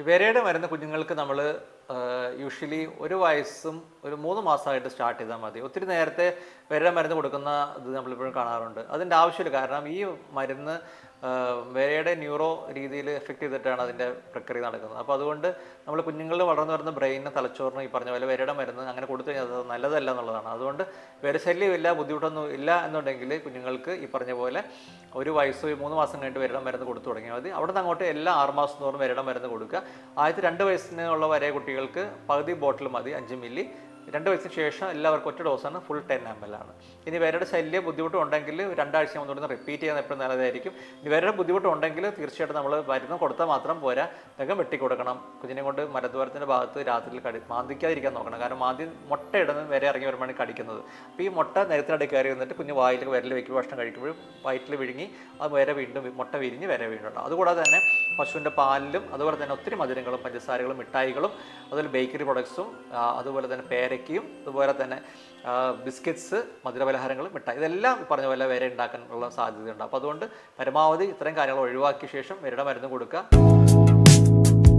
ഈ വിരയുടെ മരുന്ന് കുഞ്ഞുങ്ങൾക്ക് നമ്മൾ യൂഷ്വലി ഒരു വയസ്സും ഒരു മൂന്ന് മാസമായിട്ട് സ്റ്റാർട്ട് ചെയ്താൽ മതി. ഒത്തിരി നേരത്തെ വേറെ മരുന്ന് കൊടുക്കുന്ന ഇത് നമ്മളിപ്പോഴും കാണാറുണ്ട്. അതിന്റെ ആവശ്യമില്ല. കാരണം ഈ മരുന്ന് ആ, ന്യൂറോ രീതിയിൽ എഫക്റ്റ് ചെയ്തിട്ടാണ് അതിന്റെ പ്രക്രിയ നടക്കുന്നത്. അപ്പോൾ അതുകൊണ്ട് നമ്മൾ കുഞ്ഞുങ്ങളിൽ വളർന്നു വരുന്ന ബ്രെയിനിന് തലച്ചോറിന് ഈ പറഞ്ഞ പോലെ വിരയുടെ മരുന്ന് അങ്ങനെ കൊടുത്തു കഴിഞ്ഞാൽ അത് നല്ലതല്ല എന്നുള്ളതാണ്. അതുകൊണ്ട് വിരശല്യമില്ല ബുദ്ധിമുട്ടൊന്നും ഇല്ല എന്നുണ്ടെങ്കിൽ കുഞ്ഞുങ്ങൾക്ക് ഈ പറഞ്ഞ പോലെ ഒരു വയസ്സ് മൂന്ന് മാസം കഴിഞ്ഞിട്ട് വരുടെ മരുന്ന് കൊടുത്തു തുടങ്ങിയാൽ മതി. അവിടെ നിന്ന് അങ്ങോട്ട് എല്ലാ ആറുമാസം തോറും വരുടെ മരുന്ന് കൊടുക്കുക. ആദ്യത്തെ രണ്ട് വയസ്സിനുള്ള വരെ കുട്ടികൾക്ക് പകുതി ബോട്ടിൽ മതി അഞ്ച് മില്ലി. രണ്ട് വയസ്സിന് ശേഷം എല്ലാവർക്കും ഒറ്റ ഡോസാണ് ഫുൾ ടെൻ എം എൽ ആണ്. ഇനി വേറെ ശല്യം ബുദ്ധിമുട്ടുണ്ടെങ്കിൽ രണ്ടാഴ്ച ഒന്നുകൂടി റിപ്പീറ്റ് ചെയ്യാൻ എപ്പോഴും നല്ലതായിരിക്കും. ഇനി വേറെ ബുദ്ധിമുട്ടുണ്ടെങ്കിൽ തീർച്ചയായിട്ടും നമ്മൾ മരുന്ന് കൊടുത്താൽ മാത്രം പോരാ വേഗം വെട്ടിക്കൊടുക്കണം. കുഞ്ഞിനെ കൊണ്ട് മരദ്വാരത്തിന്റെ ഭാഗത്ത് രാത്രിയിൽ കടി മാന്തിക്കാതിരിക്കാൻ നോക്കണം. കാരണം ആദ്യം മുട്ട ഇടുന്നത് വരെ ഇറങ്ങി വരുമ്പോഴാണ് കടിക്കുന്നത്. അപ്പോൾ ഈ മുട്ട നിരത്തിനടി കയറി വന്നിട്ട് കുഞ്ഞ് വായിലേക്ക് വിരൽ വെക്കി ഭക്ഷണം കഴിക്കുമ്പോഴും വയറ്റിൽ വിഴുങ്ങി അത് വരെ വീണ്ടും മുട്ട വിരിഞ്ഞ് വരെ വീണ്ടുണ്ടാവും അതുകൂടാതെ തന്നെ പശുവിന്റെ പാലിലും അതുപോലെ തന്നെ ഒത്തിരി മധുരങ്ങളും പഞ്ചസാരകളും മിഠായികളും അതുപോലെ ബേക്കറി പ്രൊഡക്ട്സും അതുപോലെ തന്നെ പേരയ്ക്കയും അതുപോലെ തന്നെ ബിസ്ക്കറ്റ്സ് മധുരപലഹാരങ്ങൾ മിഠായി ഇതെല്ലാം പറഞ്ഞ പോലെ വരെ ഉണ്ടാക്കാനുള്ള സാധ്യതയുണ്ട്. അപ്പോൾ അതുകൊണ്ട് പരമാവധി ഇത്തരം കാര്യങ്ങൾ ഒഴിവാക്കിയ ശേഷം വരുടെ മരുന്ന് കൊടുക്കുക.